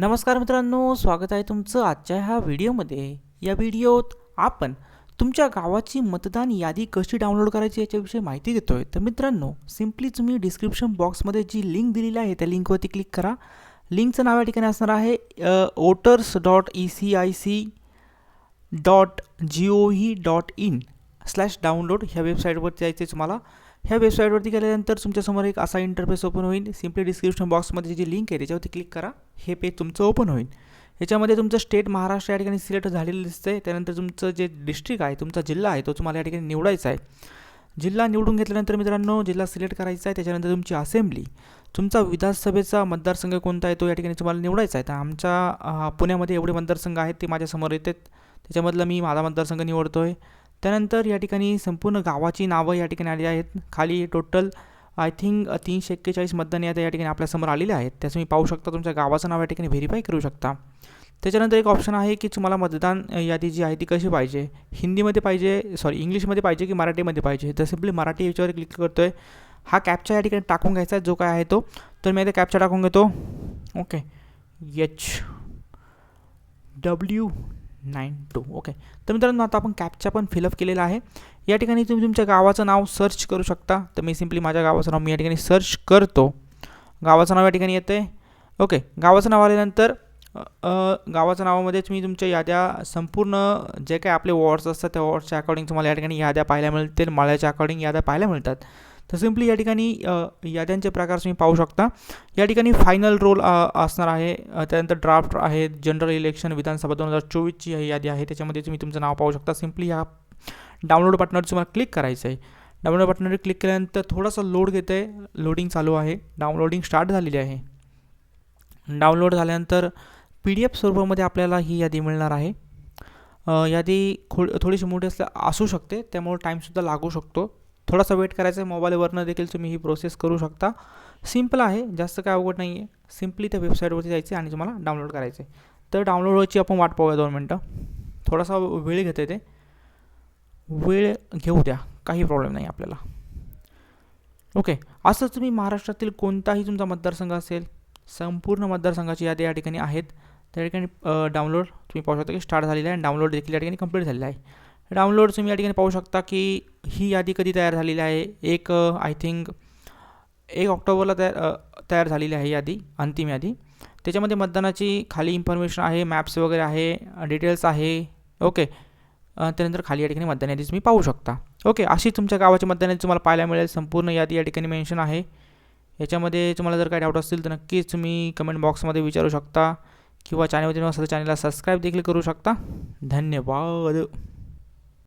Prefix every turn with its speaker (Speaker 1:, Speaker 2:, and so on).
Speaker 1: नमस्कार मित्रांनो स्वागत आहे तुमचं आजच्या ह्या व्हिडिओमध्ये. या व्हिडिओत आपण तुमच्या गावाची मतदान यादी कशी डाउनलोड करायची याच्याविषयी माहिती देतो आहे तर मित्रांनो सिम्पली तुम्ही डिस्क्रिप्शन बॉक्समध्ये जी लिंक दिलेली आहे त्या लिंकवरती क्लिक करा. लिंकचं नाव या ठिकाणी असणार आहे voters dot E C I C dot G O V dot in slash download ह्या वेबसाईटवर जायचं आहे तुम्हाला. ह्या वेबसाईटवरती गेल्यानंतर तुमच्यासमोर एक असा इंटरफेस ओपन होईल. सिम्पली डिस्क्रिप्शन बॉक्समध्ये जी लिंक आहे त्याच्यावरती क्लिक करा. हे पेज तुमचं ओपन होईल. याच्यामध्ये तुमचं स्टेट महाराष्ट्र या ठिकाणी सिलेक्ट झालेलं दिसतंय. त्यानंतर तुमचं जे डिस्ट्रिक्ट आहे तुमचा जिल्हा आहे तो तुम्हाला या ठिकाणी निवडायचा आहे. जिल्हा निवडून घेतल्यानंतर मित्रांनो जिल्हा सिलेक्ट करायचा आहे. त्याच्यानंतर तुमची असेंब्ली तुमचा विधानसभेचा मतदारसंघ कोणता आहे तो या ठिकाणी तुम्हाला निवडायचा आहे. तर आमच्या पुण्यामध्ये एवढे मतदारसंघ आहेत ते माझ्यासमोर येतात. त्याच्यामधलं मी माझा मतदारसंघ निवडतो आहे त्यानंतर या ठिकाणी संपूर्ण गावाची नावं या ठिकाणी आली आहेत. खाली टोटल आय थिंक तीनशे एक्केचाळीस मतदान याद्या या ठिकाणी आपल्यासमोर आलेले आहेत. त्याचं तुम्ही पाहू शकता तुमच्या गावाचं नाव या ठिकाणी व्हेरीफाय करू शकता. त्याच्यानंतर एक ऑप्शन आहे की तुम्हाला मतदान यादी जी आहे ती कशी पाहिजे? हिंदीमध्ये पाहिजे सॉरी इंग्लिशमध्ये पाहिजे की मराठीमध्ये पाहिजे? तर सिम्पली मराठी याच्यावर क्लिक करतो आहे हा कॅपचा या ठिकाणी टाकून घ्यायचा आहे जो काय आहे तो. तर मी आता कॅपचा टाकून घेतो. Okay H W nine two. Okay तर मित्रांनो आता आपण कॅपचा पण फिलअप केलेला आहे. या ठिकाणी तुम्ही तुमच्या गावाचं नाव सर्च करू शकता. तर मी सिम्पली माझ्या गावाचं नाव मी या ठिकाणी सर्च करतो. गावाचं नाव या ठिकाणी येतं आहे ओके गावाचं नाव आल्यानंतर गावाच्या नावामध्ये तुम्ही तुमच्या याद्या संपूर्ण जे काही आपले वॉर्ड्स असतात त्या वॉर्ड्सच्या अकॉर्डिंग तुम्हाला या ठिकाणी याद्या पाहायला मिळतील. माळ्याच्या अकॉर्डिंग याद्या पाहायला मिळतात. तर सिम्पली या ठिकाणी याद्यांचे प्रकार तुम्ही पाहू शकता. या ठिकाणी फायनल रोल असणार आहे. त्यानंतर ड्राफ्ट आहे. जनरल इलेक्शन विधानसभा दोन हजार चोवीसची ही यादी आहे. त्याच्यामध्ये तुम्ही तुमचं नाव पाहू शकता. सिम्पली ह्या डाउनलोड बटनावर तुम्हाला क्लिक करायचं आहे डाउनलोड बटनावर क्लिक केल्यानंतर थोडासा लोड घेतं आहे लोडिंग चालू आहे. डाउनलोडिंग स्टार्ट झालेली आहे. डाउनलोड झाल्यानंतर पी डी एफ स्वरूपामध्ये आपल्याला ही यादी मिळणार आहे. यादी खो थोडीशी मोठी असल्या असू शकते. त्यामुळे टाईमसुद्धा लागू शकतो. थोडासा वेट करायचा आहे मोबाईलवरनं देखील तुम्ही ही प्रोसेस करू शकता. सिंपल आहे. जास्त काय अवघड नाही आहे सिम्पली त्या वेबसाईटवरती जायचं आहे आणि तुम्हाला डाउनलोड करायचं आहे तर डाउनलोडची आपण वाट पाहूया दोन मिनटं. थोडासा वेळ घेते ते. वेळ घेऊ द्या. काही प्रॉब्लेम नाही आपल्याला. ओके असं तुम्ही महाराष्ट्रातील कोणताही तुमचा मतदारसंघ असेल संपूर्ण मतदारसंघाची यादी या ठिकाणी आहेत. त्या ठिकाणी डाउनलोड तुम्ही पाहू शकता की स्टार्ट झालेला आहे आणि डाउनलोड देखील या ठिकाणी कंप्लीट झालेलं आहे. डाउनलोड तुम्ही या ठिकाणी पाहू शकता की ही यादी कधी तयार झालेली आहे? एक आय थिंक एक ऑक्टोबरला तयार तयार झालेली आहे यादी अंतिम यादी. त्याच्यामध्ये मतदानाची खाली इन्फॉर्मेशन आहे मॅप्स वगैरे आहे डिटेल्स आहे. ओके त्यानंतर खाली या ठिकाणी मतदान यादी तुम्ही पाहू शकता. ओके अशी तुमच्या गावाची मतदान यादी तुम्हाला पाहायला मिळेल. संपूर्ण यादी या ठिकाणी मेन्शन आहे. याच्यामध्ये तुम्हाला जर काही डाऊट असतील तर नक्कीच तुम्ही कमेंट बॉक्समध्ये विचारू शकता किंवा चॅनलवरती नसेल चॅनलला सबस्क्राईब देखील करू शकता. धन्यवाद.